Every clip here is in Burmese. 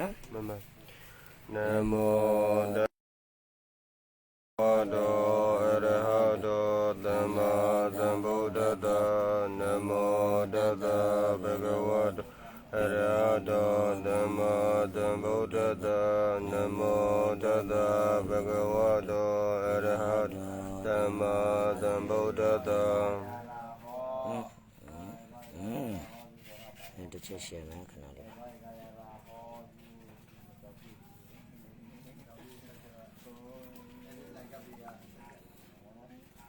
နော်မမနမောတတောအရဟတောသမ္မာသမ္ဗုဒ္ဓတ္တနမောတတ္တဘဂဝတောအရဟတောသမ္မာသမ္ဗုဒ္ဓတ္တနမောတတ္တဘဂဝတောအရဟတောသမ္မာသမ္ဗုဒ္ဓတ္တอืมအဲ့တစ်ချက်ရှယ်မယ်ခဏလေး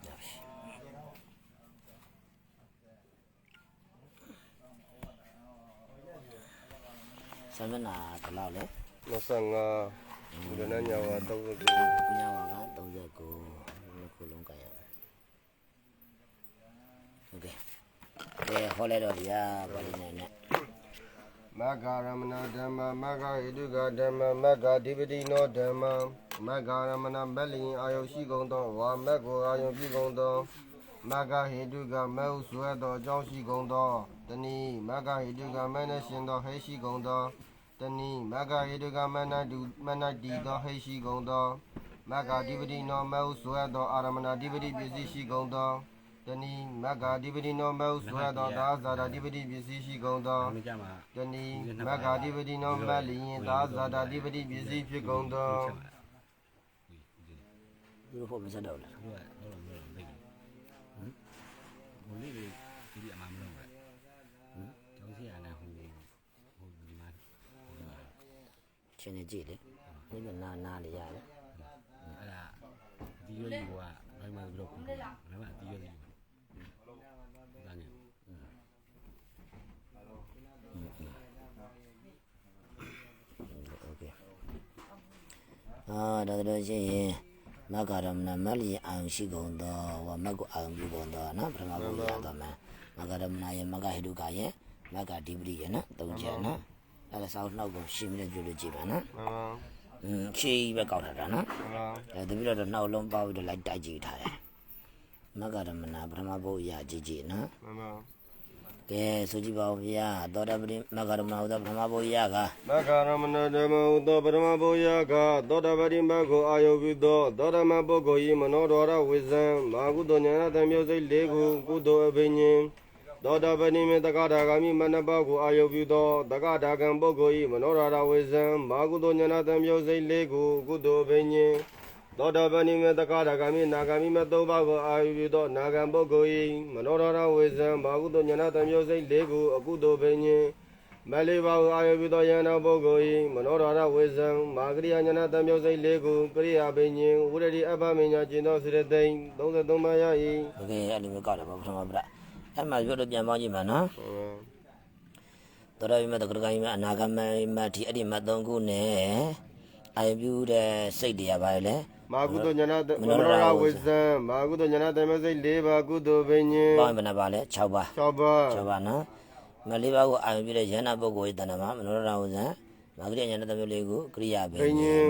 ရပြီ ဆမ်မနာဘယ်လောက်လဲ25ဘုဒ္ဓနာညာဝ39ညဝါက39နှစ်ခုလုံးကရအောင်ဟုတ်ကဲ့အဲဟောလဲတော့ဗျာပါဠိနဲ့နဲ့မဂ္ဂရမဏဓမ္မမဂ္ဂဣတုကဓမ္မမဂ္ဂဓိပတိနောဓမ္မမဂ္ဂရမဏမက်လျင်အာယုရှိကုန်သောဝါမက်ကိုအာယုပြုကုန်သော မဂ္ဂဟိတုကမဲဟုဆွဲသောအကြောင်းရှိကုန်သောတနည်းမဂ္ဂဟိတုကမဲနှင့်ရှင်သောဟိရှိကုန်သောတနည်းမဂ္ဂဟိတုကမဲ၌တူမဲ၌တည်သောဟိရှိကုန်သောမဂ္ဂဓိပတိနောမဲဟုဆွဲသောအာရမဏဓိပတိပစ္စည်းရှိကုန်သောတနည်းမဂ္ဂဓိပတိနောမဲဟုဆွဲသောသာဇာတာဓိပတိပစ္စည်းရှိကုန်သောမကြမှာတဏီမဂ္ဂာဓိပတိနောမတ်လျင်သာဇာတာဓိပတိပစ္စည်းဖြစ်ကုန်သောဒီလိုဖို့မစတော့လားဘုရားတော့မလို့သိ ဘူးဟမ်ဘိုလေးလေးဒီအမှမလို့ပဲဟမ်ကျောင်းစီရနဲ့ဟိုဟိုဒီမှာ ချင်းနေကြည့်လေဒီကနာနာလေးရတယ် အဲ့ဒါဒီရွယ်ယူကဘယ်မှာလို့ခုဘယ်မှာဒီရွယ်ယူဒါနဲ့ โอเคအာဒါတော့ရှိရင် မဂ္ဂရမဏမတ်လျင်အာယုရှိကုန်သောဝမတ်ကိုအာယုပြုကုန်သောနော်ပထမဘုရားတော်မှာမဂ္ဂရမဏရဲ့မဂ္ဂဟိတုကရဲ့မဂ္ဂဓိပတိရဲ့နော်သုံးချက်နော်အဲ့ဒါစောင်းနှောက်ကိုရှင်းပြီးတော့ကြည့်လို့ကြည့်ပါနော်မှန်ပါอืมရှေးကြီးပဲကောက်ထားတာနော်မှန်ပါအဲတပည့်တော်နှောက်လုံးပေါက်ပြီးတော့လိုက်တိုက်ကြည့်ထားတယ်မဂ္ဂရမဏပထမဘုရားကြည့်ကြည့်နော်မှန်ပါ ကဲဆိုကြည့်ပါဦးဗျာသောတာပတိမဂ္ဂရမဏဟောသောပထမဘုရားကမဂ္ဂရမဏဓမ္မဟုသောပရမဘုရားကသောတပတိမဂ္ဂကိုအာယုပြုသောသောတမပုဂ္ဂိုလ်၏မနောဒရဝိဇံမာကုသိုလ်ဉာဏသံမျိုးစိတ်၄ခုကုသိုလ်အဘိညာဉ်သောတပတိမေတက္ကဒါဂာမိမနပကိုအာယုပြုသောတက္ကဒါကံပုဂ္ဂိုလ်၏မနောဒရဝိဇံမာကုသိုလ်ဉာဏသံမျိုးစိတ်၄ခုကုသိုလ်အဘိညာဉ် သောတာပတိမေတကာတဂမိနာဂမိမသုံးပါးကိုအာယူသောနာဂံပုဂ္ဂိုလ်၏မနောရဏဝေဇံဘာဟုသောဉာဏတံမျိုးစိတ်၄ခုအကုသိုလ်ပင်ခြင်းမလေးပါးကိုအာယူသောယန္တာပုဂ္ဂိုလ်၏မနောရဏဝေဇံမာကရိယဉာဏတံမျိုးစိတ်၄ခုကရိယာပင်ခြင်းဝိရတိအပ္ပမညာကျင်သောစိရတိန်33ပါးရ၏ဟုတ်ကဲ့အဲ့လိုမျိုးကောက်တာပါပထမပြအဲ့မှာရွတ်လို့ပြန်ပေါင်းကြည့်မှာနော်သောတာပတိမေတကာတဂမိအနာဂမိမတိအဲ့ဒီမသုံးခုနဲ့အာယူတဲ့စိတ်တရားပါလေ မာကုသိုလ်ဉာဏမနောရဝေဇံမာကုသိုလ်ဉာဏတံမျိုးစိတ်၄ပါးကုသိုလ်ဘိညင်ပေါင်းရင်ဘယ်နှပါလဲ6ပါး6ပါး6ပါးနော်မလေးပါးကိုအာယုပြုတဲ့ယန္နာပုဂ္ဂိုလ်ရဲ့တဏ္ဍမှာမနောရဝဇံမာဂရိယဉာဏတမျိုးလေးကိုကရိယာပဲ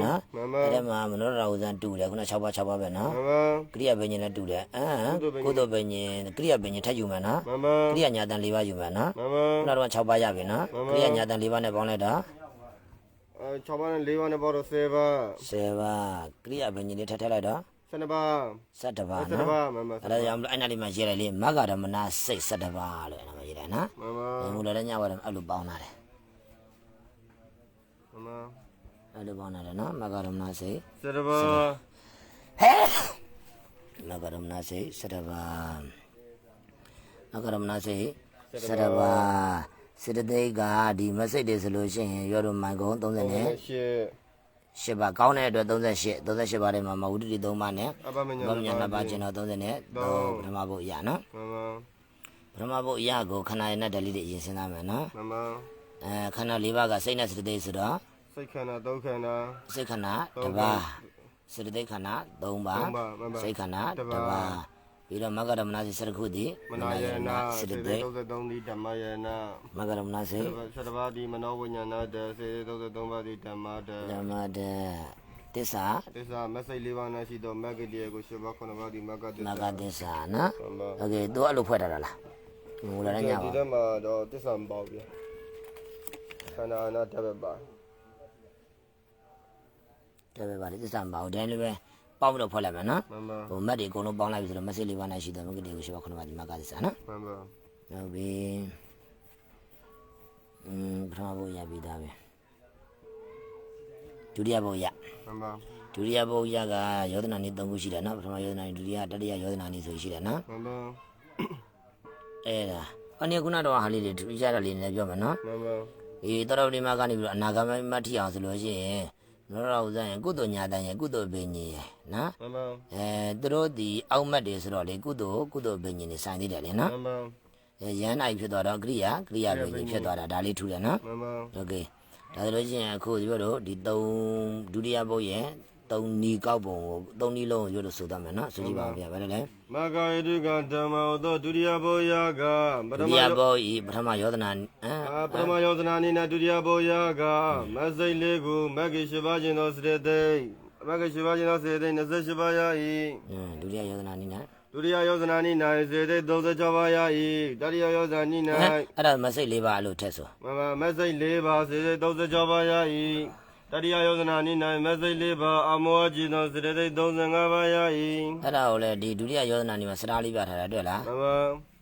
နော်အဲ့ဒါမှာမနောရဝဇံတူတယ်ခုန6ပါး6ပါးပဲနော်မှန်ပါကရိယာဘိညာဉ်နဲ့တူတယ်အမ်ကုသိုလ်ဘိညာဉ်ကရိယာဘိညာဉ်ထပ်ယူမယ်နော်မှန်ပါကရိယာညာတန်၄ပါးယူမယ်နော်မှန်ပါခုနကတော့6ပါးရပြီနော်ကရိယာညာတန်၄ပါးနဲ့ပေါင်းလိုက်တော့အဲ 6ပါးနဲ့4ပါးနဲ့ပေါ့တော့10ပါး10ပါးကရိယာဘိညာဉ်လေးထပ်ထည့်လိုက်တော့12ပါး17ပါး17နော်ပါးမှန်ပါအဲ့ဒါကြောင့်အဲ့နာလေးမှာရေးလိုက်လေမဂ္ဂရမနာစိတ်17ပါးလို့အဲ့နာမှာရေးတယ်နော်မှန်ပါဘယ်လိုလဲညဝရအဲ့လိုပေါင်းတာတယ်မှန်ပါအဲ့လိုပေါင်းတာတယ်နော်မဂ္ဂရမနာစိတ်17ပါးမဂ္ဂရမနာစိတ်17ပါးမဂ္ဂရမနာစိတ်17ပါး စေတသိက်ကဒီမစိတ်တွေဆိုလို့ရှိရင်ရောတို့မိုင်ကုန်း30နဲ့ရှေ့ရှစ်ပါကောင်းတဲ့အတွက်38 38ပါးထဲမှာမဝုဒ္ဓတိ3ပါးနဲ့အပမညာဘာမညာနှစ်ပါးကျင်တော့30နဲ့တော့ပထမဘုတ်အရာနော်မှန်ပါပထမဘုတ်အရာကိုခန္ဓာရည်နဲ့ဓာတ်လေးတွေအရင်စဉ်းစားမယ်နော်မှန်ပါအဲခန္ဓာ၄ပါးကစိတ်နဲ့စေတသိက်ဆိုတော့စိတ်ခန္ဓာဒုက္ခန္ဓာစိတ်ခန္ဓာတစ်ပါးစေတသိက်ခန္ဓာ၃ပါးသုံးပါးမှန်ပါစိတ်ခန္ဓာတစ်တစ်ပါး ပါးပြီးတော့မဂ္ဂရမနာစိတ်၁ခုတည်း မနာယနာ စေ စေ တ တ သိက် 33ဒီဓမ္မယနာ မဂ္ဂရမနာစိတ် 17ပါးဒီမနောဝိညာဏတစေ33ပါးဒီဓမ္မတ ဓမ္မတသစ္စာ သစ္စာမစိတ်၄ပါးနဲ့ရှိသောမဂ္ဂတိယကို7ပါး9ပါးဒီမဂ္ဂသစ္ မ စာ ဂ္ဂသစ္စာနော် မှန်ပါ โอเคသူအဲ့လိုဖွဲ့ထားတာလားငိုလာတဲ့ည ဒီ ပါ ထဲမှာတော့သစ္စာမပေါ့ဗျာခန္ဓာအနာတဘက်ပါ တဲ့ပဲပါလေသစ္စာမပါဘူးဒါလည်းပဲ ပေါင်းပြီးတော့ဖွဲ့လိုက်မယ်နော်မှန်ပါဟိုမတ်တွေအကုန်လုံးပေါင်းလိုက်ပြီဆိုတော့မက်ဆေ့လေးပါးနဲ့ရှိတယ်မဂ္ဂတိကိုရှိပါခုနကဒီမကသစ္စာနော်မှန်ပါဟုတ်ပြီอืมပထမဘုတ်ရပြီသားပဲဒုတိယဘုတ်ရမှန်ပါဒုတိယဘုတ်ရကယောဒနာနည်း၃ခုရှိတယ်နော်ပထမယောဒနာနည်းဒုတိယတတိယယောဒနာနည်းဆိုရှိတယ်နော်မှန်ပါအဲ့ဒါအနေခုနတော့ဟာလေးတွေဒုတိယတော့လေးနည်းပြောမယ်နော်မှန်ပါအေးတော်တော်ဒီမှာကနေပြီးတော့အနာဂတ်မတ်ထီအောင်ဆိုလို့ရှိရင် နောရဥဇန်ကုသိုလ်ညာတန်ရဲ့ကုသိုလ်ပင်ကြီးရဲ့နော် မှန်ပါ အဲသူတို့ဒီအောက်မတ်တွေဆိုတော့လေကုသိုလ်ကုသိုလ်ပင်ကြီးနေဆိုင်သေးတယ်လေနော် မှန်ပါ အဲရဟန်းနိုင်ဖြစ်သွားတော့ကရိယာကရိယာပင်ကြီးဖြစ်သွားတာဒါလေးထူတယ်နော် မှန်ပါ โอเคဒါဆိုလို့ရှိရင်အခုဒီဘက်တို့ဒီ3ဒုတိယဘုတ်ရဲ့ 3နီကောက်ပုံကို3နီလုံးကိုရွတ်လို့ဆိုသွားမယ်နော်ဆိုကြည့်ပါဦးဗျာဘယ်လိုလဲမဂ္ဂယေတုကဓမ္မဟောသောဒုတိယဘောယကပဒုထမတိယယောဘုတ်ဤပထမယောဒနာအဲအာပထမယောဇနာနိနာဒုတိယဘောယကမစိတ်လေးကိုမဂ္ဂရှိပါခြင်းသောစရတိမဂ္ဂရှိပါခြင်းသောစရတိ28ပါးရ၏ဒုတိယယောဒနာနီနာဒုတိယယောဇနာနိနာစရတိ36ပါးရ၏တတိယယောဇနာနိနာအဲ့ဒါမစိတ်လေးပါလို့ထက်ဆိုမမမစိတ်၄ပါးစရတိ36ပါးရ၏ တတိယယောဇနာနိနာမစိတ်၄ပါးအမောခြင်းသောစရတိ35ပါးရ၏အဲ့ဒါကိုလည်းဒီဒုတိယယောဒနာနီမှာစတားလေးပြထားတာတွေ့လားမမ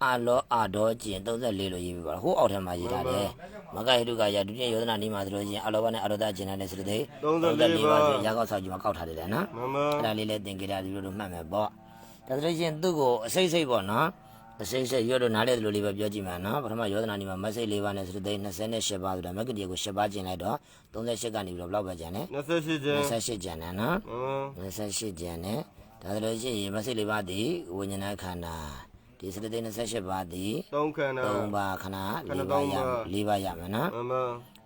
အာလောအာဒေါကျင်34လို့ရေးပြပါဟိုးအောက်ထဲမှာရေးထားတယ်မကဟိတုကရဒုတိယယောဒနာနီမှာဆိုလို့ချင်းအလောဘနဲ့အရောဒကျင်တဲ့စရတိ34ပါဆိုရာကောက်ဆောက်ကြီးမှာကောက်ထားတယ်နော်မမအဲ့ဒါလေးလည်းသင်ကြတာဒီလိုလိုမှတ်မယ်ပေါ့ဒါဆိုလို့ချင်းသူ့ကိုအစိမ့်စိမ့်ပေါ့နော် အစိမ့်စိမ့်ရွတ်လို့နားလေတယ်လို့လေးပဲပြောကြည့်မှာနော်ပထမယောဒနာနီမှာမစိတ်၄ပါးနဲ့စရတိ28ပါဆိုတာမဂ္ဂတိကို10ပါးကျင်လိုက်တော့38ကနေပြီးတော့ဘယ်လောက်ပဲကျန်လဲ28ကျန်28ကျန်တယ်နော်မမ28ကျန်တယ်ဒါဆိုလို့ရှိရင်မစိတ်၄ပါးဒီဝိညာဏခန္ဓာဒီစရတိ28ပါးဒီသုံးခန္ဓာ3ပါးခဏ၄ပါးရ၄ပါးရမယ်နော်မမ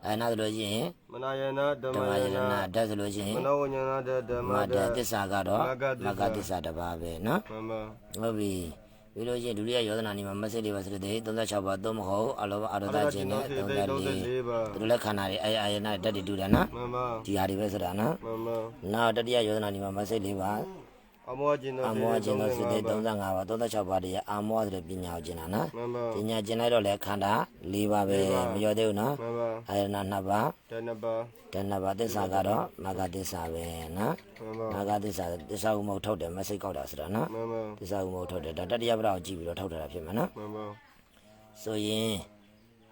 အဲနောက်ဆိုလို့ရှိရင်မနာယနာဓမ္ဓမ္မမယယနာနာဓာတ်ဆိုလို့ရှိရင်မနောဝဉာဏဓမ္မမတ္တဓသစ္စာကတော့မဂ္ဂသစ္စာမဂ္ဂသစ္စာတစ်ပါးပဲနော်မမဟုတ်ပြီ ပြီးလို့ရှိရင်ဒုတိယယောဒနာနီမှာမစိတ်လေးပါစရတိ36ပါးသုံးမဟုတ်အလောဘအရဒခြင်းနဲ့34 34ပါးသူတို့လက်ခန္ဓာတွေအာယအာယနာဓာတ်တွေတူတယ်နော်မမဒီဟာတွေပဲဆိုတာနော်မမနောက်တတိယယောဒနာနီမှာမစိတ်လေးပါ အမောကျင်သောအမောခြင်းသောစိတ်35ပါး36ပါးတည်းအာမောဆိုတဲ့ပညာကိုကျင်တာနော်မမပညာကျင်လိုက်တော့လေခန္ဓာ၄ပါးပဲမရောသေးဘူးနော်မမအာယနာ2ပါးတဏပါတဏ္ဍပါသစ္စာကတော့မဂ္ဂသစ္စာပဲနော်မမမဂ္ဂသစ္စာသစ္စာဥမုတ်ထုတ်တယ်မစိတ်ကောက်တာဆိုတာနော်မမသစ္စာဥမုတ်ထုတ်တယ်ဒါတတိယပဒကိုကြည့်ပြီးတော့ထုတ်ထားတာဖြစ်မှာနော်မမဆိုရင်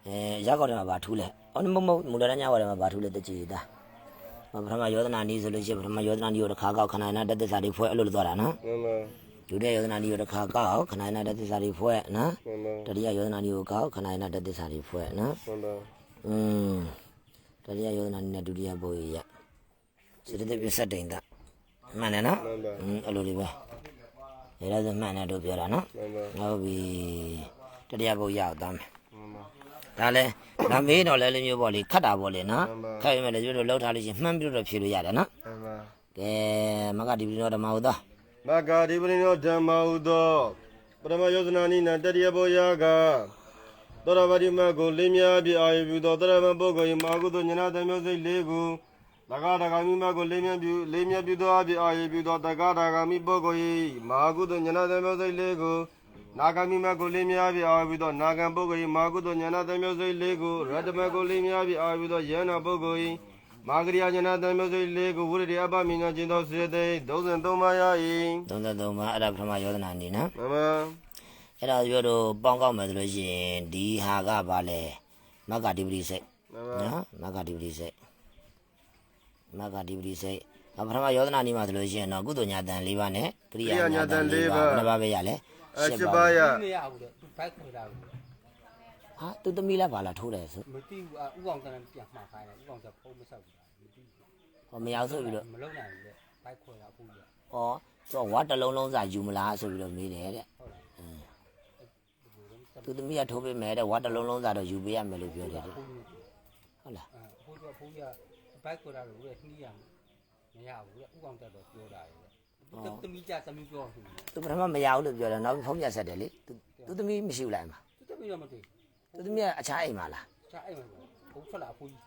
အဲရောက်ကောက်တယ်မှာဗာထူးလဲအော်မမမူလရညဝါတယ်မှာဗာထူးလဲတကြည်တာ ပထမယောဒနာနီးဆိုလို့ရှိရင်ပထမယောဒနာနီးကိုတစ်ခါကောက်ခန္ဓာနာတသစ္စာတွေဖွဲ့အဲ့လိုလိုသွားတာနော် မမ ဒုတိယယောဒနာနီးကိုတစ်ခါကောက်ခန္ဓာနာတသစ္စာတွေဖွဲ့နော် မမ တတိယယောဒနာနီးကိုကောက်ခန္ဓာနာတသစ္စာတွေဖွဲ့နော် မမ อืมတတိယယောဒနာနီးနဲ့ဒုတိယဘုရားရစေတသိက်ပြဆက်တိန်တာမှန်တယ်နော် မမ อืมအဲ့လိုလေးပဲဒါလည်းမှန်တယ်တို့ပြောတာနော် မမ ဟုတ်ပြီတတိယဘုရားရောက်သားမယ် မမ ဒါလဲဒါမေးတော့လဲလေးမျိုးပေါ့လေခတ်တာပေါ့လေနော်မှန်ပါခတ်ရမယ်လေကျွတ်တို့လောက်ထားလို့ရှိရင်မှန်းပြီးတော့ဖြေလို့ရတယ်နော်မမကဲမကဒီပရိနောဓမ္မဟုတ်သောမဂ္ဂဒီပရိနောဓမ္မဟုသောပရမယောဇနာနိနာတတိယဘောယကသောရပတိမကိုလင်းများပြအာယုပြုသောတရမပုဂ္ဂိုလ်၏မာကုသိုလ်ဉာဏသမျိုးစိတ်လေးခုတက္ကတာဂမိမကိုလေးမြပြုလေးမြပြုသောအပြအာယုပြုသောတက္ကတာဂမိပုဂ္ဂိုလ်၏မာကုသိုလ်ဉာဏသမျိုးစိတ်လေးခု နာဂမိမကိုလေးများပြအာယုပြုသောနာဂံပုဂ္ဂိုလ်၏မာကုသိုလ်ဉာဏသမျိုးစိတ်လေးခုရတ္တမကိုလေးများပြအာယုပြုသောယန္နာပုဂ္ဂိုလ်၏မာဂရိယဉာဏသမျိုးစိတ်လေးခုဝိရိယအပမိညာခြင်းသောစေတေ33ပါးရ၏33ပါအဲ့ဒါပထမယောဒနာနေနော်မမအဲ့ဒါပြောတော့ပေါင်းကောက်မယ်ဆိုလို့ရှိရင်ဒီဟာကဘာလဲမကဒီပရိစိတ်မမနော်မကဒီပရိစိတ်မကဒီပရိစိတ်အပထမယောဒနာနေမှာဆိုလို့ရှိရင်တော့ကုသိုလ်ညာတန်၄ပါးနဲ့ကရိယာညာတန်၄ပါးဘယ်နှပါးပဲရလဲ အရှိပါယမရဘူးတဲ့သူဘိုက်ခွေတာဘူးဟာသူသမီးလားဘာလားထိုးတယ်ဆိုမတိဘူးဥအောင်တန်းပြန်မှားခိုင်းတယ်ဥအောင်ကဖုံးမဆောက်ဘူးမတိဘူးဟောမရအောင်ဆိုပြီးတော့မလုံနိုင်ဘူးတဲ့ဘိုက်ခွေတာအခုကြီးဩသူကဝတ်တစ်လုံးလုံးစာယူမလားဆိုပြီးတော့မေးတယ်တဲ့ဟုတ်လားသူသမီးကထိုးပေးမယ်တဲ့ဝါတစ်လုံးလုံးစားတော့ယူပေးရမယ်လို့ပြောတယ်တဲ့ဟုတ်လားအခုကဖုံးကဘိုက်ခွေတာလို့တဲ့နှီးရမရဘူးတဲ့ဥအောင်တက်တော့ပြောတာရဲ့ သူသမီးကြသမီးပြောသူသူပထမမရဘူးလို့ပြောတယ်နောက်ဖုံးပြဆက်တယ်လေသူသူသမီးမရှိဘူးလားအမသူသမီးတော့မသိသူသမီးကအခြားအိမ်မှာလားချာအဲ့မှာဘုံထွက်လာအခုကြီး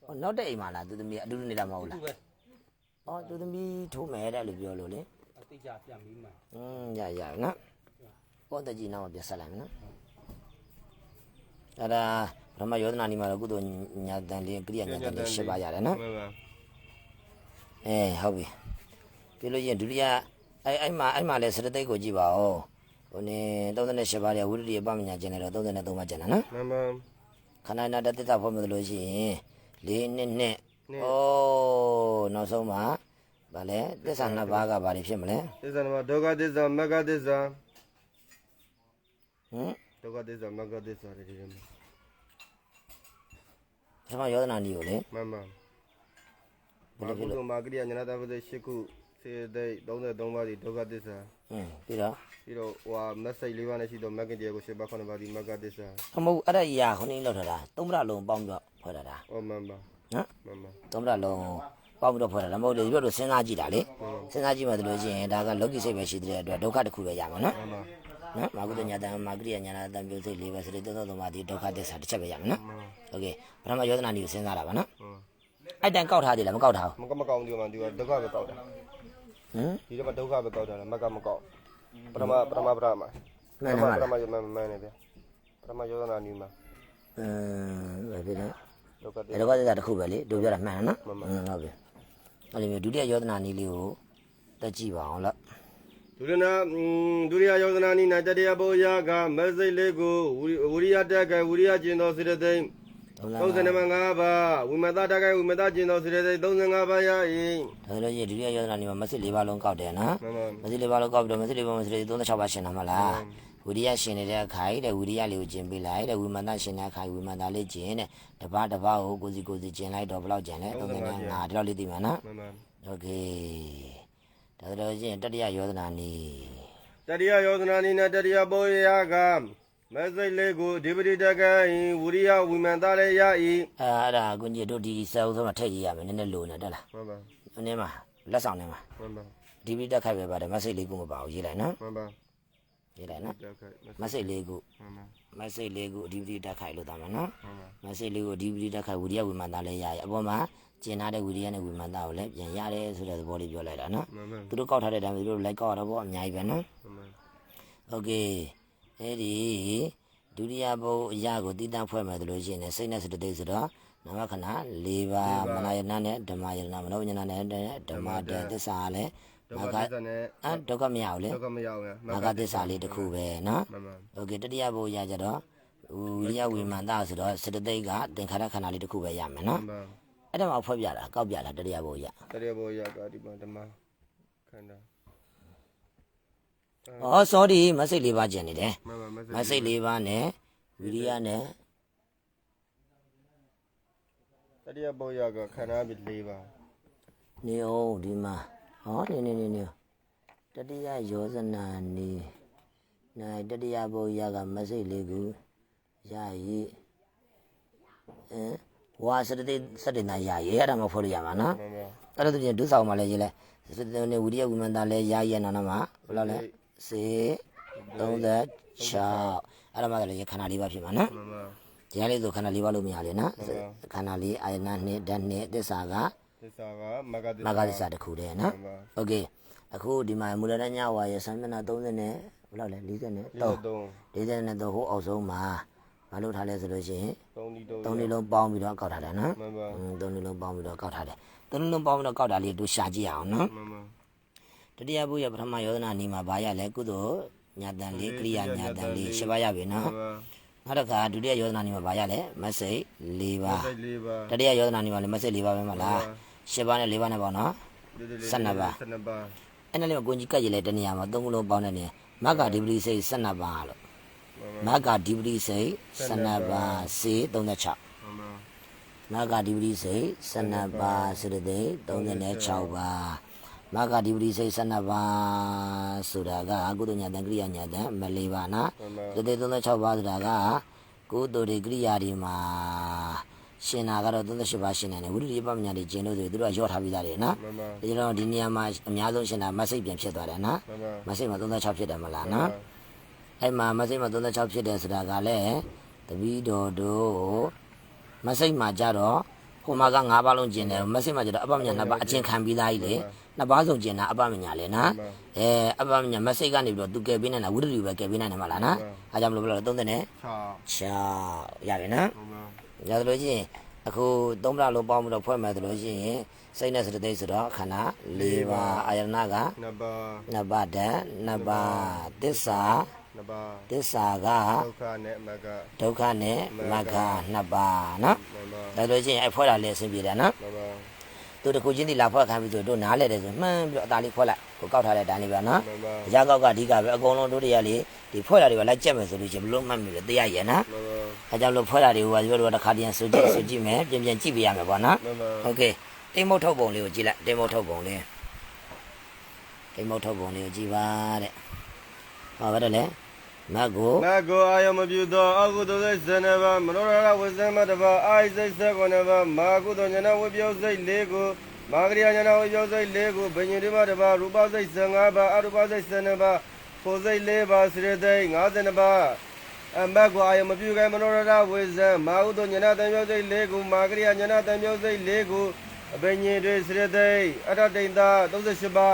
ဟောနောက်တဲ့အိမ်မှာလားသူသမီးကအတူတူနေတာမဟုတ်လားသူပဲဩသူသမီးထိုးမယ်တဲ့လို့ပြောလို့လေအတိတ်ကြပြန်ပြီးမှอืมရရနော်ဟောတကြီးနောက်မှပြဆက်လိုက်မယ်နော်အဲ့ဒါပထမယောဒနာနီမှာတော့ကုသိုလ်ညာတန်လေးကရိယာညာတန်လေးရှင်းပါရတယ်နော်မမအဲဟုတ်ပြီ ပြီးလို့ရင်ဒုတိယအဲ့အဲ့မှာအဲ့မှာလဲစရသိတ်ကိုကြည့်ပါဦးဟိုနေ38ပါးရဲ့ဝိရဒိယပမညာကျင်တယ်တော့33ပါးကျန်တာနော်မှန်ပါခန္ဓာနာတတ္တဖော်မယ်လို့ရှိရင်၄နှစ်နှစ်နှစ်ဩနောက်ဆုံးမှာဗာလဲသစ္စာနှစ်ပါးကဘာတွေဖြစ်မလဲသစ္စာနမဒုက္ခသစ္စာမဂ္ဂသစ္စာဟမ်ဒုက္ခသစ္စာမဂ္ဂသစ္စာတွေဒီမှာပထမယောဒနာနည်းကိုလေမှန်ပါဘယ်လိုဖြစ်ဘုလို့မာကရိယာညာနာတပစိ၈ခု စေသိ33ပါးဒီဒုက္ခသစ္စာ ဟင်းပြီးတော့ ပြီးတော့ဟိုဟာမက်ဆေ့၄ပါးနဲ့ရှိတော့မဂ္ဂတရားကို၈ပါး9ပါးဒီမဂ္ဂသစ္စာ အမဟုတ်အဲ့ဒါရာခုနင်းလောက်ထားတာသုံးပရလုံးပေါင်းပြီးတော့ဖွဲ့ထားတာ ဩမှန်ပါ နော် မှန်ပါ သုံးပရလုံးပေါင်းပြီးတော့ဖွဲ့ထားတာမဟုတ်လေဒီဘက်လိုစဉ်းစားကြည့်တာလေစဉ်းစားကြည့်မှဆိုလို့ရှိရင်ဒါကလောကီစိတ်ပဲရှိတဲ့အတွက်ဒုက္ခတစ်ခုပဲရမှာနော် မှန်ပါ နော်မာကုတညာတံမာကရိယာညာနာတံပြုစိတ်လေးပဲစရိတ္တသောသမတိဒုက္ခသစ္စာတစ်ချက်ပဲရမှာနော်โอเคပထမယောဒနာနည်းကိုစဉ်းစားတာပါနော် ဟုတ် အဲ့တန်ကောက်ထားသေးလားမကောက်ထား မကမကောင်းဒီမှာဒီကဒုက္ခပဲကောက်တာ ဘူး ဟမ်ဒီတော့ဒုက္ခပဲကောက်တာလားမကမကောက်ပထမပထမပထမမှန်ပတယ်ထမမလားပထမရမှန်မှန်နေဗျပထမယောဇနာနီမှာအင်းဘယ်ဖြစ်လဲဒုက္ခအဲ့တဲ့တော့ကတည်းကတစ်ခုပဲလေတို့ပြောတာမှန်တယ်နော်မှန်ပါอืมဟုတ်ပြီအဲ့လိုမျိုးဒုတိယယောဒနာနည်းလေးကိုတက်ကြည့်ပါအောင်လားဒုရဏဒုရိယယောဇနာနီနာတတိယဘောယာကမစိတ်လေးကိုဝိရိယတက်ကဝိရိယကျင်တော်စေတသိက် 35ပါးဝိမတတကဝိမတကျင်တော်စေတသိက်35ပါးရ၏ ဒါဆိုလို့ရှိရင်ဒုတိယယောဒနာနည်းမှာမစစ်၄ပါးလုံးကောက်တယ်နော် မှန်ပါ မစစ်၄ပါးလုံးကောက်ပြီးတော့မစစ်၄ပါးမစစ်၄36ပါးရှင်တာမလားဝိရိယရှင်နေတဲ့အခါတဲ့ဝိရိယလေးကိုကျင်ပေးလိုက်တဲ့ဝိမန္တရှင်တဲ့အခါဝိမန္တလေးကျင်တဲ့တပတ်တပတ်ကိုကိုစီကိုစီကျင်လိုက်တော့ဘယ်လောက်ကျင်လဲ35ဒီလောက်လေးသိမှာနော် မှန်ပါ โอเคဒါဆိုလို့ရှိရင်တတိယယောဒနာနည်း တတိယယောဇနာနီနာတတိယဘောယာက မစိတ်လေးကိုဒီပတိတကဝိရိယဝိမတလည်းရ၏ အဲအဲ့ဒါကွန်ကြီးတို့ဒီဆယ်ဦးဆုံးမှာထည့်ကြည့်ရမယ်နည်းနည်းလိုနေတက်လား မှန်ပါ နည်းမှာလက်ဆောင်ထဲမှာ မှန်ပါ ဒီပိတက်ခိုက်ပဲပါတယ်မဆိတ်လေးခုမပါဘူးရေးလိုက်နော် မှန်ပါ ရေးလိုက်နော် တက်ခိုက် မဆိတ်လေးခု မှန်ပါ မဆိတ်လေးခုဒီပိတက်ခိုက်လို့တာမယ်နော် မှန်ပါ မဆိတ်လေးခုဒီပိတက်ခိုက်ဝိရိယဝိမာန်သားလည်းရရအပေါ်မှာကျင်ထားတဲ့ဝိရိယနဲ့ဝိမာန်သားကိုလည်းပြန်ရတယ်ဆိုတဲ့သဘောလေးပြောလိုက်တာနော် မှန်ပါ သူတို့ကောက်ထားတဲ့အတိုင်းသူတို့လိုက်ကောက်ရတော့ဗောအများကြီးပဲနော် မှန်ပါ โอเค အဲ့ဒီဒုတိယဘုတ်အရာကိုတည်တံ့ဖွဲ့မယ်ဆိုလို့ရှိရင်စိတ်နဲ့စတသိက်ဆိုတော့နမခဏ၄ပါးမနာယနာနဲ့ဓမ္မယနာမနောဉာဏနဲ့ဓမ္မတသစ္စာလည်း ဒု မ က္ခ က သစ္စာနဲ့ အဒုက္ခမရဘူးလေ ဒုက္ခမရောက်ရ မကသစ္စာလေးတစ်ခုပဲเนาะ မှန်ပါ โอเคတတိယဘုတ်အရာကြတော့ဝိရိယဝိမာန်တဆိုတော့စတသိက်ကသင်္ခါရခန္ဓာလေးတစ်ခုပဲရမယ်เนาะ မှန်ပါ အဲ့ဒါမှဖွဲ့ပြတာကောက်ပြတာတတိယဘုတ်အရာ တတိယဘောယာကဒီမှာဓမ္မခန္ဓာ ဩ sorry မစိတ်၄ပါးကျင်နေတယ်မှန်ပါမမစိတ်၄ပါးနဲ့ဝိရိယနဲ့တတိယဘောယာကခန္ဓာပြီ၄ပါးနေအောင်ဒီမှာဟောနေနေနေနေတတိယယောဇနာနေနိုင်တတိယဘုရားကမစိတ်လေးကူရရည်အဲဝါစတတိစတ္တနာရရည်အဲ့ဒါမှဖော်လို့ရမှာနော်မှန်ပါအဲ့ဒါသူပြင်ဒုဆောင်မှလည်းရေးလဲစတတိနဲ့ဝိရိယဝိမန္တလည်းရရည်နာနာမှာဘယ်လောက်လဲစေ 36အဲ့ဒါမှလည်းခန္ဓာ၄ပါးဖြစ်မှာနော် မှန်ပါ ဒီကလေးဆိုခန္ဓာ၄ပါးလို့မရလေနော်ခန္ဓာ၄အာယနာနှစ်ဓာတ်နှစ်သစ္စာက သစ္စာကမဂ္ဂသစ္ မ စာ ဂ္ဂသစ္စာတစ်ခုတည်းနော် မှန်ပါ โอเคအခုဒီမှာမူလတန်းညဝါရဲ့ဆံမျက်နှာ30နဲ့ဘယ်လောက်လဲ40နဲ့3 43 40နဲ့3ဟိုအောက်ဆုံးမှာမလုပ်ထားလဲဆိုလို့ရှိရင် 3ဒီ3 3နှစ်လုံးပေါင်းပြီးတော့ကောက်ထားတယ်နော် မှန်ပါ อืม3နှစ်လုံးပေါင်းပြီးတော့ကောက်ထားတယ်3နှစ်လုံးပေါင်းပြီးတော့ကောက်တာလေးတို့ရှာကြည့်အောင်နော် မှန်ပါ တတိယဘုရားပထမယောဇနာနီးမှာဗာရလဲကုသိုလ်ညာတန်လေးကရိယာညာတန်လေး၈ပါးရပြီနော်မှန်ပါနောက်တစ်ခါဒုတိယယောဇနာနီးမှာဗာရလဲမစိတ်၄ပါးစိတ်၄ပါးတတိယယောဇနာနီးမှာလည်းမစိတ်၄ပါးပဲမလား၈ပါးနဲ့၄ပါးနဲ့ပေါ့နော်12ပါးအဲ့ဒါလေးမှာကိုကြီးကတ်ရလဲတနေရာမှာသုံးခုလုံးပေါင်းတဲ့နေမက္ကာဒီပတိစိတ်12ပါးလို့မက္ကာဒီပတိစိတ်12ပါးစေ36မှန်ပါမက္ကာဒီပတိစိတ်12ပါးစရတိ36ပါး မက္ကာဒီပတိစိတ်12ပါးဆိုတာကကုသိုလ်ညာတန်ကရိယာညာတန်မလေးပါနော်မှန်ပါစရတိ36ပါးဆိုတာကကုသိုလ်တွေကရိယာတွေမှာရှင်နာကတော့38ပါးရှင်နေတယ်ဝိရိယပမညာတွေကျင့်လို့ဆိုသူတို့ကရော့ထားပြီးသားတယ်နော်မှန်ပါဒီတော့ဒီနေရာမှာအများဆုံးရှင်တာမဆိတ်ပြန်ဖြစ်သွားတယ်နော်မှန်ပါမဆိတ်မှာ36ဖြစ်တယ်မလားနော်အဲ့မှာမဆိတ်မှာ36ဖြစ်တယ်ဆိုတာကလည်းတပီးတော်တို့မဆိတ်မှာကြတော့ ဟိုမှာက၅ပါးလုံးကျင်တယ်မဆိတ်မှာကြတော့အပမညာနှစ်ပါးအချင်းခံပြီးသားကြီးလေနှစ်ပါးဆုံးကျင်တာအပမညာလေနော်အဲအပမညာမဆိတ်ကနေပြီးတော့သူကယ်ပေးနေတာဝိတ္တိပဲကယ်ပေးနိုင်တယ်မလားနော်အားကြောင့်မလို့ဘယ်လိုလဲ30နဲ့6 6ရတယ်နော်မှန်ပါရသလိုချင်းအခုသုံးပလလုံးပေါင်းပြီးတော့ဖွဲ့မယ်ဆိုလို့ရှိရင်စိတ်နဲ့စတသိက်ဆိုတော့ခန္ဓာ၄ပါးအာယတနာကနှစ်ပါးနှစ်ပါးဓာတ်နှစ်ပါးသစ္စာ နှစ်ပါးသစ္စာကဒုက္ခနဲ့မကဒုက္ခနဲ့မကနှစ်ပါးနော်ဒါဆိုချင်းအဲ့ဖွဲ့တာလည်းအဆင်ပြေတာနော်သူတခုချင်းဒီလာဖွဲ့ခံပြီးဆိုတို့နားလဲတယ်ဆိုမှန်းပြီးတော့အသာလေးဖွဲ့လိုက်ကိုကောက်ထားတဲ့တန်းလေးပါနော်အရာကောက်ကအဓိကပဲအကုန်လုံးတို့တရားလေးဒီဖွဲ့တာတွေကလိုက်ကြက်မယ်ဆိုလို့ချင်းဘလို့မှတ်မိတယ်တရားရယ်နော်အဲကြောင့်လို့ဖွဲ့တာတွေကပြောတော့တစ်ခါတည်းဆိုကြည့်ဆိုကြည့်မယ်ပြန်ပြန်ကြည့်ပြရမယ်ပေါ့နော်ဟုတ်ကဲ့တိမ်မုတ်ထုတ်ပုံလေးကိုကြည့်လိုက်တိမ်မုတ်ထုတ်ပုံလေးတိမ်မုတ်ထုတ်ပုံလေးကိုကြည့်ပါတဲ့ဟောပါတယ်လေ မတ်ကိုမကိုအာယမပြုသောအကုသိုလ်စိတ်ဇဏဘာမနောရဝဇ္ဇမတဘာအာယစိတ်သကောနဘာမာကုသိုလ်ဉာဏဝိပယုစိတ်၄ကိုမာဂရိယဉာဏဝိပယုစိတ်၄ကိုဘိညာဉ်ဒီမတဘာရူပစိတ်15ပါအရူပစိတ်7ပါကိုစိတ်၄ပါစရသိ52ပါအမတ်ကိုအာယမပြုကဲမနောရဝဇ္ဇမာကုသိုလ်ဉာဏတံယောစိတ်၄ကိုမာဂရိယဉာဏတံယောစိတ်၄ကိုအဘိညာဉ်တွေစရသိအတ္တတိန်သာ38ပါ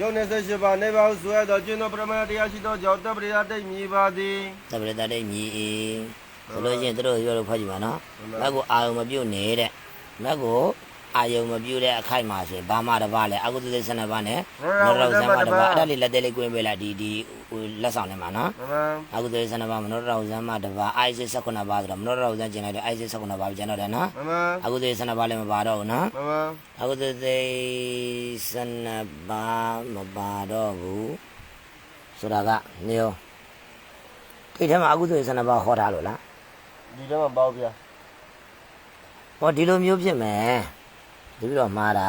ယုံ28ပါနေပါဟုဆိုရသောကျင့်သောပရမတရားရှိသောကြောင့်တပရိယတိတ်မြည်ပါသည်သဗ္ဗရတတိမြည်အေးဆိုလို့ရှိရင်တို့ပြောလို့ဖွဲ့ကြည့်ပါနော်မတ်ကိုအာယုံမပြုတ်နေတဲ့မတ်ကို အာယုံမပြုတ်တဲ့အခိုက်မှာဆိုရင်ဘာမှတစ်ပါးလဲအကုသိုလ်စိတ်ဆန္ဒပါနဲ့နောရဇမတစ်ပါးအဲ့ဒါလေးလက်သေးလေးကွင်းပေးလိုက်ဒီဒီဟိုလက်ဆောင်ထဲမှာနော်မှန်ပါအကုသိုလ်ဆန္ဒပါမနောရဇမတစ်ပါးအိုက်စစ်16ပါးဆိုတော့မနောရဇန်ကျင်လိုက်တယ်အိုက်စစ်16ပါးကျန်တော့တယ်နော်မှန်ပါအကုသိုလ်ဆန္ဒပါလည်းမပါတော့ဘူးနော်မှန်ပါအကုသိုလ်စိတ်ဆန္ဒပါမပါတော့ဘူးဆိုတာကနေရောဒီထဲမှာအကုသိုလ်ဆန္ဒပါဟောထားလို့လားဒီထဲမှာပေါ့ဗျာဟောဒီလိုမျိုးဖြစ်မယ် ဒီပြီးတော့မှားတာ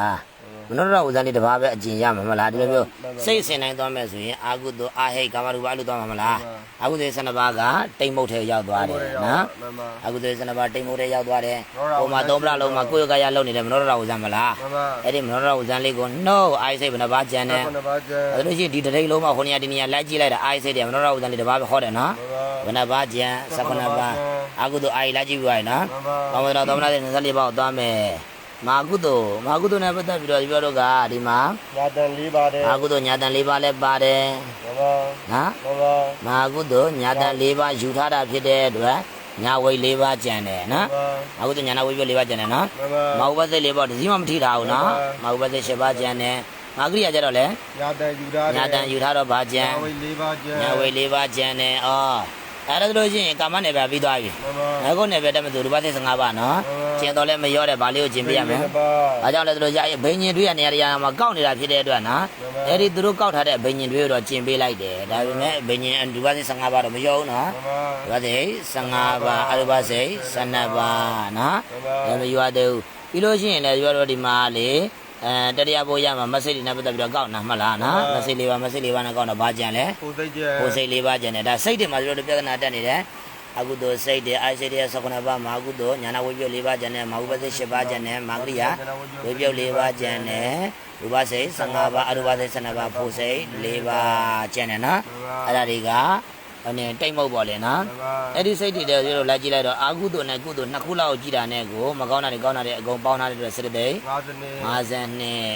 မနောရဥဇန်လေးတစ်ပါးပဲအကျင်ရမှာမလားဒီလိုမျိုးစိတ်ဆင်နိုင်သွားမယ်ဆိုရင်အာကုသိုလ်အာဟိတ်ကာမရူပလို့သွားမှာမလားအကုသိုလ်ဆန္ဒပါကတိမ်မုတ်ထဲရောက်သွားတယ်နော်မှန်ပါအကုသိုလ်ဆန္ဒပါတိမ်မုတ်ထဲရောက်သွားတယ်ဟိုမှာသုံးပလလုံးမှာကိုယ်ရကရလုံနေတယ်မနောရဥဇန်မလားမှန်ပါအဲ့ဒီမနောရဥဇန်လေးကိုနှုတ်အိုက်စိတ်ဘယ်နှပါးကျန်တယ်ခုနပါကျန်အဲ့လိုရှိရင်ဒီတစ်ထိပ်လုံးမှာဟိုနေရာဒီနေရာလိုက်ကြည့်လိုက်တာအိုက်စိတ်တယ်မနောရဥဇန်လေးတစ်ပါးပဲဟောတယ်နော်မှန်ပါဘယ်နှပါးကျန်19ပါးအကုသိုလ်အိုက်လိုက်ကြည့်ပြီးပါနော်မှန်ပါဘာမတော်သမနာတဲ့24ပါးကိုသွားမယ် မာကုသိုလ်မာကုသိုလ်နဲ့ပတ်သက်ပြီးတော့ပြောတော့ကဒီမှာညာတန်၄ပါတယ်မာကုသိုလ်ညာတန်၄ပါးလည်းပါတယ်မှန်ပါနော်မှန်ပါမာကုသိုလ်ညာတန်၄ပါးယူထားတာဖြစ်တဲ့အတွက်ညာဝိတ်၄ပါးကျန်တယ်နော်မာကုသိုလ်ညာနာဝိတ်၄ပါးကျန်တယ်နော်မှန်ပါမာဥပစိတ်၄ပါးတစည်းမှမထိတာဘူးနော်မှန်ပါမာဥပစိတ်၈ပါးကျန်တယ်မာဂရိယာကျတော့လေညာတန်ယူထားတယ်ညာတန်ယူထားတော့ဗာကျန်ညာဝိ၄ပါကျန်ညာဝိတ်၄ပါးကျန်တယ်အော် အဲ့ဒါဆိုလို့ရှိရင်ကာမနယ်ပဲပြီးသွားပြီမှန်ပါငါကုနယ်ပဲတက်မသူရူပစိတ်15ပါးနော်ကျင်တော့လည်းမရောတဲ့ဗာလေးကိုကျင်ပြရမယ်မှန်ပါ။ဒါကြောင့်လည်းသူတို့ကြာဘိညာဉ်တွေးရနေရာနေရာမှာကောက်နေတာဖြစ်တဲ့အတွက်နော်။အဲဒီသူတို့ကောက်ထားတဲ့ဘိညာဉ်တွေးကိုတော့ကျင်ပေးလိုက်တယ်။ဒါပေမဲ့ဘိညာဉ်ဒုပါစိ15ပါးတော့မရောဘူးနော်မှန်ပါ။ဒုပါစိ15ပါးအရူပစိ12ပါးနော်။အဲမယူရသေးဘူး။ပြီးလို့ရှိရင်လည်းပြောတော့ဒီမှာလေ အဲတတရားပို့ရမှာမစိတ်တွေနဲ့ပတ်သက်ပြီးတော့ကောက်နာမှတ်လားနော်။မစိတ်လေးပါမစိတ်လေးပါနဲ့ကောက်တော့ဘာကြံလဲကိုစိတ်ကျန်။ကိုယ်စိတ်လေးပါကြံတယ်ဒါစိတ်တွေမှာတို့ပြဿနာတက်နေတယ်အကုသိုလ်စိတ်တွေအာစိတ်တွေ16ပါးမဟာကုသိုလ်ညာနာဝိပ္ပယ၄ပါးကျန်တယ်မဟာဥပစိတ်10ပါးကျန်တယ်မာဂရိယာဝိပယုတ်၄ပါးကျန်တယ်ရူပစိတ်15ပါးအရူပစိတ်12ပါးဖို့စိတ်၄ပါးကျန်တယ်နော်အဲ့ဒါတွေက ဟိုနေတိတ်မုတ်ပေါ့လေနော်မှန်ပါအဲ့ဒီစိတ်တွေတဲ့ပြောလို့လိုက်ကြည့်လိုက်တော့အာကုသိုလ်နဲ့ကုသိုလ်နှစ်ခုလောက်ကြည့်တာနဲ့ကိုမကောင်းတာတွေကောင်းတာတွေအကုန်ပေါင်းထားတဲ့အတွက်စရတိတ်50နှစ်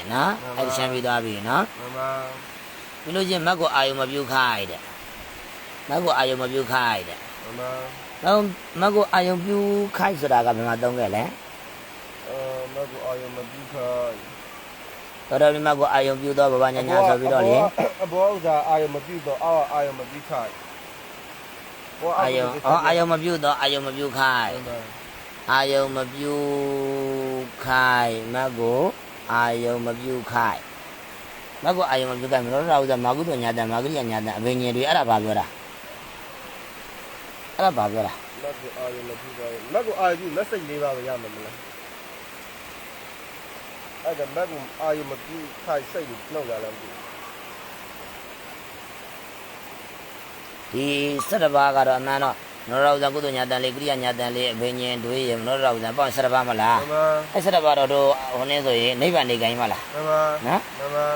52နော်အဲ့ဒီချမ်းပြီးသွားပြီနော်မှန်ပါပြီးလို့ချင်းမက်ကိုအာယုံမပြုတ်ခိုင်းတဲ့မက်ကိုအာယုံမပြုတ်ခိုင်းတဲ့မှန်ပါနောက်မက်ကိုအာယုံပြုတ်ခိုင်းဆိုတာကဘယ်မှာသုံးခဲ့လဲအဲမကူအာယမပြုခါတော်တော်များများကိုအာယုံပြုတ်တော့ဘဘညာညာဆိုပြီးတော့လေအဘောဥစားအာယမပြုတော့အာအာယမပြုခါဘော အာယုံအော်အာယုံမပြုတ်တော့အာယုံမပြုတ်ခိုင်းအာယုံမပြုခိုင်မတ်ကိုအာယုံမပြုခိုင်မတ်ကိုအာယုံမပြုခိုင်မလို့တော့ဥစ္စာမာကုတညာတမာဂရိယညာတအဘိညာဉ်တွေအဲ့ဒါဘာပြောတာအဲ့ဒါဘာပြောတာမကူအာယမပြုခါမကူအာယပြုလက်စိတ်လေးပါပဲရမှာမလားအဲ့ဒါမကူအာယမပြုခါစိတ်ကိုနှုတ်လာလားမသိ ဒီ7ပါးကတော့အမှန်တော့နောရဥစ္စာကုတညာတလေးကရိယညာတလေးအဘိညာဉ်တွေရနောရဥစ္စာပေါ့7ပါးမလားမှန်ပါအဲ့7ပါးတော့တို့ဟိုနည်းဆိုရင်နိဗ္ဗာန်နေခိုင်းမလားမှန်ပါနော်မှန်ပါ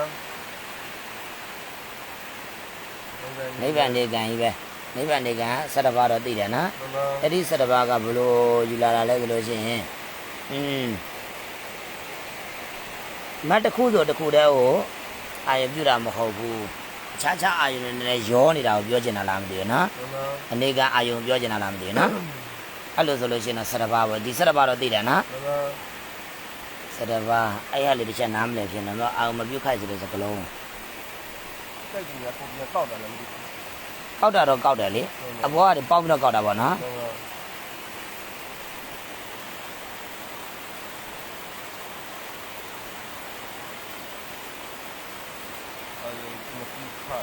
နိဗ္ဗာန်နေခိုင်းကြီးပဲနိဗ္ဗာန်နေခိုင်း7ပါးတော့သိတယ်နော်မှန်ပါအဲ့ဒီ7ပါးကဘလို့ယူလာတာလဲဆိုလို့ရှိရင်อืมမတ်တစ်ခုဆိုတစ်ခုတည်းကိုအာရုံပြုတာမဟုတ်ဘူး အခြားခြားအာရုံတွေနဲ့ရောနေတာကိုပြောချင်တာလားမသိဘူးနော်မှန်ပါအနေကအာရုံပြောချင်တာလားမသိဘူးနော်အဲ့လိုဆိုလို့ရှိရင်တော့7ပါးပေါ့ဒီ7ပါးတော့သိတယ်နော်မှန်ပါ7ပါးအဲ့ရလေးတစ်ချက်နားမလဲဖြစ်နေတော့အာမပြုတ်ခိုက်ဆိုတဲ့စကလုံးစိတ်ကြီးကပုံပြန်ကောက်တာလည်းမသိဘူးကောက်တာတော့ကောက်တယ်လေအဘောကနေပေါက်ပြီးတော့ကောက်တာပေါ့နော် မှန်ပါအဲ့ဒီမကြည့်ခါ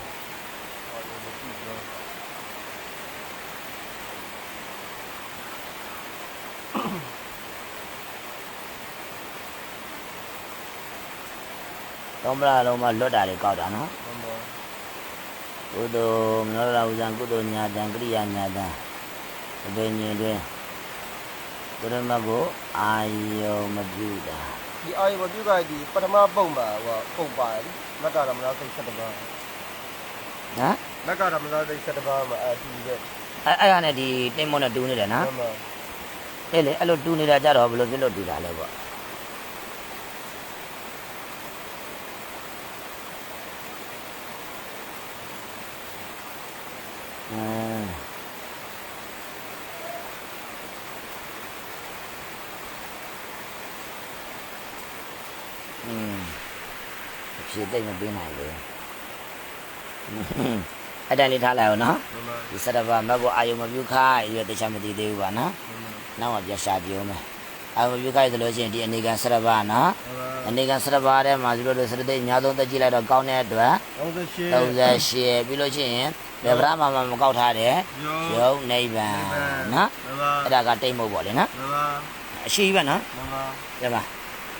အဲ့ဒီမကြည့်တော့ သုံးပလားလုံးမလွတ်တာတွေကောက်တာနော်မှန်ပါကုသိုလ်မနောရဥဇံကုသိုလ်ညာတံကရိယာညာတံအဘိညာဉ်တွင်ဘုရမကိုအာယုံမပြုတာဒီအာယုံပြုကဒီပထမပုံပါဟိုပုံပါတယ်မက္ကရမလားစိတ်7ပါးနော်မက္ကရမလားစိတ်7ပါးမှာအတူရဲ့အဲ့အဲ့ရနဲ့ဒီတိမ်မွန်နဲ့တူးနေတယ်နော်မှန်ပါအဲ့လေအဲ့လိုတူးနေတာကြတော့ဘယ်လိုဖြစ်လို့တူတာလဲပေါ့ ဖြစ်သိမ့်မပေးနိုင်ဘူးအဲ့တန်လေးထားလိုက်အောင်နော်မှန်ပါဒီစရဘာမတ်ကိုအာယုံမပြုခိုင်းရွေးတခြားမသိသေးဘူးပါနော်မှန်ပါနောက်မှပြရှာပြိုးမယ်အာယုံမပြုခိုင်းဆိုလို့ရှိရင်ဒီအနေကန်စရဘာနော်မှန်ပါအနေကန်စရဘာထဲမှာသူတို့စရသိအများဆုံးတက်ကြည့်လိုက်တော့ကောင်းတဲ့အတွက်38 38ပြီးလို့ရှိရင်ဘယ်ဗရာမှမမကောက်ထားတယ်ယုံနိဗ္ဗာန်နော်မှန်ပါအဲ့ဒါကတိတ်မို့ပေါ့လေနော်မှန်ပါအရှိပဲနော်မှန်ပါဒီမှာ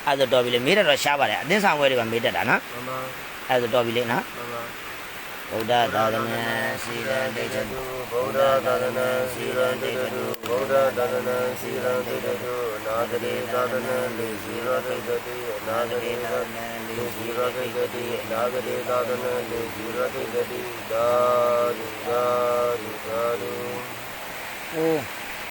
အဲ့ဒါတော်ပြီလေမေးတော့ရှားပါတယ်အသင်းဆောင်ဝဲတွေကမေးတတ်တာနော်မှန်ပါအဲ့ဒါတော်ပြီလေနော်မှန်ပါဗုဒ္ဓသာသနာစီရန်ဒိဋ္ဌတုဗုဒ္ဓသာသနာစီရန်တိတ္တုဗုဒ္ဓသာသနာစီရန်တိတ္တုနာဂတိသာသနာလေစီရတိတ္တိနာဂတိသာသနာလေစီရတိတ္တိနာဂတိသာသနာလေစီရတိတ္တိသာဓုသာဓုသာဓုဟိုး